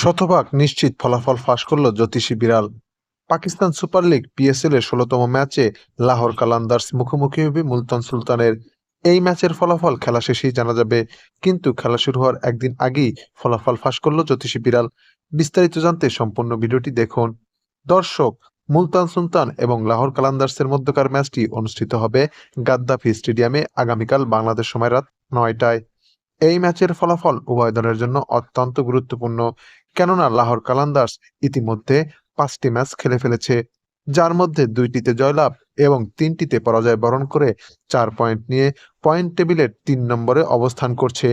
শতভাগ নিশ্চিত ফলাফল ফাঁস করল জ্যোতিষী বিড়াল। পাকিস্তান সুপার লিগ পিএসএল এর ষোলতম ম্যাচে লাহোর কালান্দার্স মুখোমুখি হবে মুলতান সুলতানের। এই ম্যাচের ফলাফল খেলা শেষেই জানা যাবে, কিন্তু খেলা শুরু হওয়ার একদিন আগেই ফলাফল ফাঁস করল জ্যোতিষী বিড়াল। বিস্তারিত জানতে সম্পূর্ণ ভিডিওটি দেখুন। দর্শক, মুলতান সুলতান এবং লাহোর কালান্দার্সের মধ্যকার ম্যাচটি অনুষ্ঠিত হবে গাদ্দাফি স্টেডিয়ামে আগামীকাল বাংলাদেশ সময় রাত নয়টায়। এই ম্যাচের ফলাফল উভয় দলের জন্য অত্যন্ত গুরুত্বপূর্ণ। কেননা লাহোর কালান্দার্স ইতিমধ্যে পাঁচটি ম্যাচ খেলে ফেলেছে, যার মধ্যে দুইটিতে জয়লাভ এবং তিনটিতে পরাজয় বরণ করে চার পয়েন্ট নিয়ে পয়েন্ট টেবিলের তিন নম্বরে অবস্থান করছে।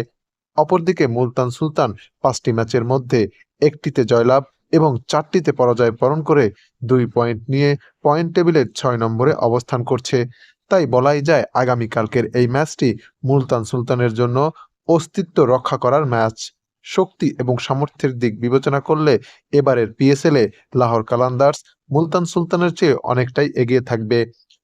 অপরদিকে মুলতান সুলতান পাঁচটি ম্যাচের মধ্যে একটিতে জয়লাভ এবং চারটিতে পরাজয় বরণ করে দুই পয়েন্ট নিয়ে পয়েন্ট টেবিলের ছয় নম্বরে অবস্থান করছে। তাই বলাই যায়, আগামীকালকের এই ম্যাচটি মুলতান সুলতানের জন্য অস্তিত্ব রক্ষা করার ম্যাচ। শক্তি এবং সামর্থ্যের দিক বিবেচনা করলে এবারের পিএসএল লাহোর কালান্দার্স মুলতান সুলতানের চেয়ে অনেকটাই এগিয়ে থাকবে।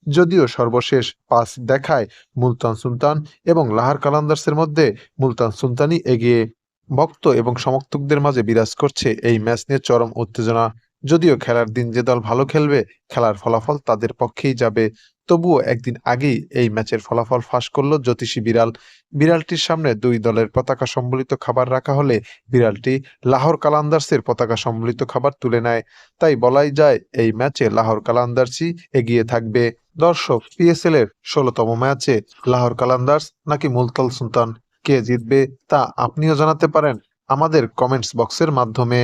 যদিও সর্বশেষ পাস দেখায় মুলতান সুলতান এবং লাহার কালান্দার্সের মধ্যে মুলতান সুলতানই এগিয়ে। ভক্ত এবং সমর্থকদের মাঝে বিরাজ করছে এই ম্যাচ নিয়ে চরম উত্তেজনা। যদিও খেলার দিন যে দল ভালো খেলবে, খেলার ফলাফল তাদের পক্ষেই যাবে। তবুও একদিন আগেই এই ম্যাচের ফলাফল ফাঁস করল জ্যোতিষী বিড়াল। বিড়ালটির সামনে দুই দলের পতাকা সম্বলিত খাবার রাখা হলে বিড়ালটি লাহোর কালান্দার্সের পতাকা সম্বলিত খাবার তুলে নেয়। তাই বলাই যায়, এই ম্যাচে লাহোর কালান্দার্সই এগিয়ে থাকবে। দর্শক পিএসএল এর ষোলতম ম্যাচে লাহোর কালান্দার্স নাকি মুলতাল সুলতান? কে জিতবে তা আপনিও জানাতে পারেন আমাদের কমেন্টস বক্সের মাধ্যমে।